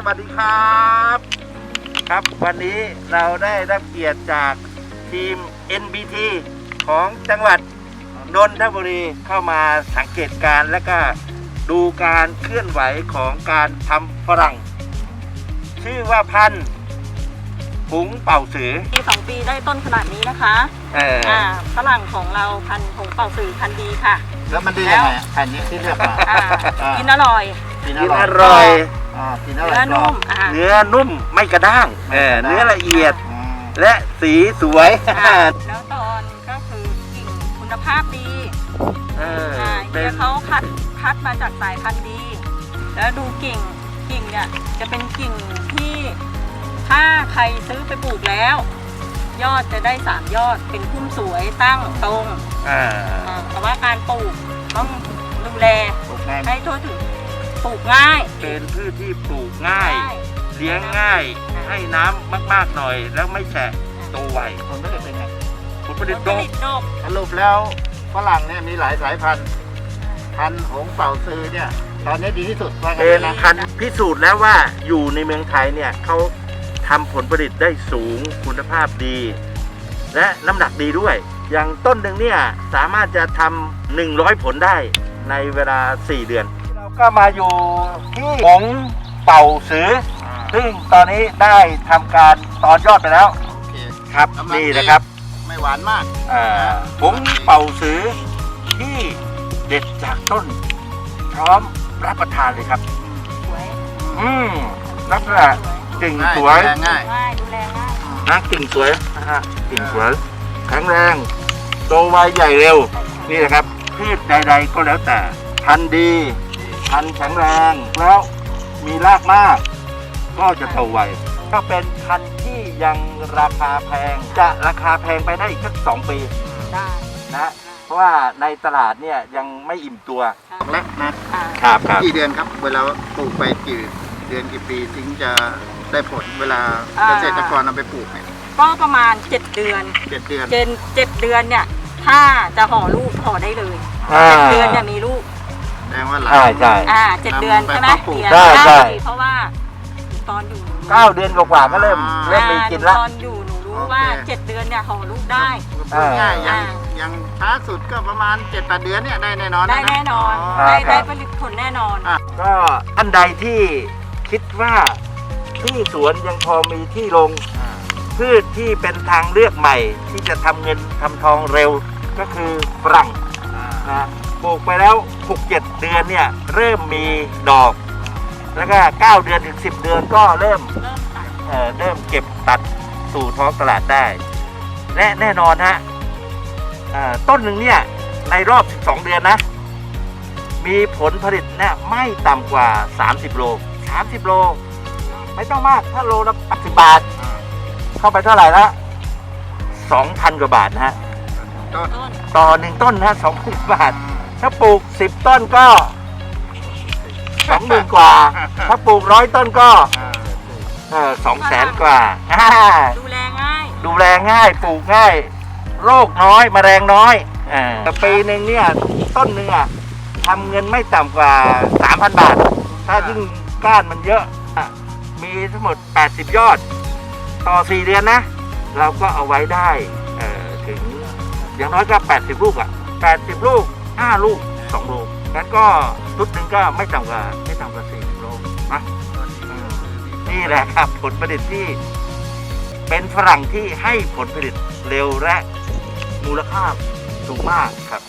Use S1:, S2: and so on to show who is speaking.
S1: สวัสดีครับ ครับวันนี้เราได้รับเกียรติจากทีม NBT ของจังหวัดนนทบุรีเข้ามาสังเกตการณ์และก็ดูการเคลื่อนไหวของการทำฝรั่ง ชื่อว่าพันธุ์หุงเป่าสือ
S2: ปีสองปีได้ต้นขนาดนี้นะคะ
S1: เอออ
S2: อ่าฝรั่งของเราพันธุ์ผงเป่าสื่อพันธุ์ดีค่ะ
S3: แล้วมันดียังไงอะแผ่นนี้ที่เลือกมา
S2: อ่า
S3: อ่า
S2: กินอร่อย
S3: กิน
S1: กิน
S3: อ
S1: อ
S3: ร่
S1: ร่
S3: อ
S1: อยย
S3: อ่ากินอร่
S2: เนื้
S3: อ
S2: อยนุ่มอ่า
S1: เนื้อนุ่มไม่กระด้างเออเนื้อละเอียด
S3: อืม
S1: และสีสวย
S2: อ่าแล้วตอนก็คือกิ่งคุณภาพดี
S1: เออ
S2: อ่า
S1: เป็
S2: เฮี
S1: น
S2: ยเขาคัดคัดมาจากสายพันธุ์ดี แล้วดูกิ่งกิ่งเนี่ยจะเป็นกิ่งที่ถ้าใครซื้อไปปลูกแล้ว ยอดจะได้สามยอดเป็นพุ่มสวยตั้งตรง
S1: อ่า
S2: อ่าแต่ว่าการปลูกต้องดูแล
S3: ปลูกง่าย
S2: ให้ทั่วถึง ปลูกง่าย
S1: เป็นพืชที่ปลูกง่าย เลี้ยงง่าย ให้น้ำมากๆหน่อย แล้วไม่แฉะโตไว
S3: ผลผลิตเป็นไง
S1: ผลผ
S2: ผ
S1: ลิ
S2: ล
S1: ต
S2: ผ
S1: ดก
S2: ลิตดก
S3: สรุปแล้วฝรั่งเนี่ยมีหลายสายพันธุ์พันธุ์หงเป่าซือเนี่ยตอนนี้ดีที่สุดว่างั้
S1: เป็น
S3: นนะ
S1: พันธุ์พิสูจน์แล้วว่าอยู่ในเมืองไทยเนี่ยเขาทำผลผลิตได้สูงคุณภาพดี และน้ำหนักดีด้วย อย่างต้นหนึ่งเนี่ยสามารถจะทำ100 ผลได้ในเวลา 4 เดือนเรา ก็มาอยู่ที่หงเป่าสือ
S3: อ่า
S1: ซึ่งตอนนี้ได้ทำการตอนยอดไปแล้ว
S3: โอเค
S1: ครับ
S3: กำลัง
S1: นี่
S3: ดี
S1: นะครับ
S3: ไม่หวานมาก
S1: อ่าผงเป่าสือที่เด็ดจากต้น พร้อมรับประทานเลยครับ
S2: สวย
S1: อืมลักษณะกิ่ง
S3: ง่าย
S1: สวย
S3: ดูแลง่าย
S2: ง่ายดูแลง่าย
S1: นะกิ่งสวยนะฮะกิ่งสวยแข็งแรงโตไวใหญ่เร็ว นี่นะครับพืชใดๆก็แล้วแต่ พันธุ์ดี พันธุ์แข็งแรงแล้วมีรากมาก ก็จะโตไวก็เป็นพันธุ์ที่ยังราคาแพง จะราคาแพงไปได้อีกสักสองปี
S2: ได้
S1: นะเพราะว่าในตลาดเนี่ยยังไม่อิ่มตัว
S3: และนะ
S2: อ่า
S1: ครับครับ
S3: กี่เดือนครับ เวลาปลูกไปกี่เดือนกี่ปีถึงจะได้ผลเวลาเกษตรกรนำไปปลูกเนี่ย
S2: ก็ประมาณ 7 เดือน
S3: เจ็ดเดือน
S2: เจนเจ็ดเดือนเนี่ยถ้าจะห่อลูกห่อได้เลย
S1: อ่า
S2: เจ็ดเดือนเนี่ยมีลูก
S3: แสดงว่าหลัง
S1: ใช่ใช่
S2: อ่าเจ็ดเดือนใช่ไหม
S3: นำไปปลูก
S2: เดี๋ยว
S1: ใช่ใช่
S2: เพราะว่าตอนอยู่หนูรู้
S1: เก้าเดือนกว่าๆก็เริ่ม
S3: อ่า
S1: เริ่มมีกินละ
S2: ตอนอยู่หนูรู้ว่า
S3: โอเค
S2: เจ็ดเดือนเนี่ยห่อลูกได้
S3: พูดง่าย
S2: อ่า
S3: ยังยังช้าสุดก็ประมาณ7จ็ดแปดเดือนเนี่ยได้แน่นอน
S2: ได้แน่นอน
S1: ครั
S2: ได้
S1: บ
S2: ได้ผลิตผลแน่นอน
S3: อะ
S1: ก็ท่านใดที่คิดว่าที่สวนยังพอมีที่ลง
S3: อ่า
S1: พืชที่เป็นทางเลือกใหม่ ที่จะทำเงินทำทองเร็วก็คือฝรั่ง
S3: อ่า
S1: นะ ปลูกไปแล้ว 6-7 เดือนเนี่ยเริ่มมีดอก แล้วก็ 9 เดือนถึง 10 เดือนก็เริ่ม
S2: เริ่มตัด
S1: เอ่อเริ่มเก็บตัดสู่ท้องตลาดได้ และแน่นอนฮะเอ่อต้นหนึ่งเนี่ยในรอบ 12 เดือนนะ มีผลผลิตเนี่ยไม่ต่ำกว่า 30 โล 30 โล ไม่ต้องมาก ถ้าโลละ80บาท
S3: อ่า
S1: เข้าไปเท่าไหร่ละ2,000 กว่าบาทนะฮะ
S3: ต้น
S2: ต้น
S1: ต่อหนึ่งต้นนะ2,000 บาท ถ้าปลูก 10 ต้นก็20,000กว่า ถ้าปลูกร้อยต้นก็
S3: อ่า
S1: เออสองแสนกว่าอ่า
S2: ดูแลง่าย
S1: ดูแลง่ายปลูกง่าย โรคน้อยมแมลงน้อยอ่าแต่ปีหนึ่งเนี่ยต้นหนึ่งอะทำเงินไม่ต่ำกว่า 3,000 บาท ถ้ายิ่งก้านมันเยอะอะมีทั้งหมด 80 ยอด ต่อ 4 เดือนนะ เราก็เอาไว้ได้เอ่อถึงอย่างน้อยก็ 80 ลูกอะ 80 ลูก 5 ลูก2โลงั้นก็ชุดหนึ่งก็ไม่ต่ำกว่าไม่ต่ำกว่า40โลนะนี่แหละครับผลผลิตที่ เป็นฝรั่งที่ให้ผลผลิตเร็วและมูลค่าสูงมากครับ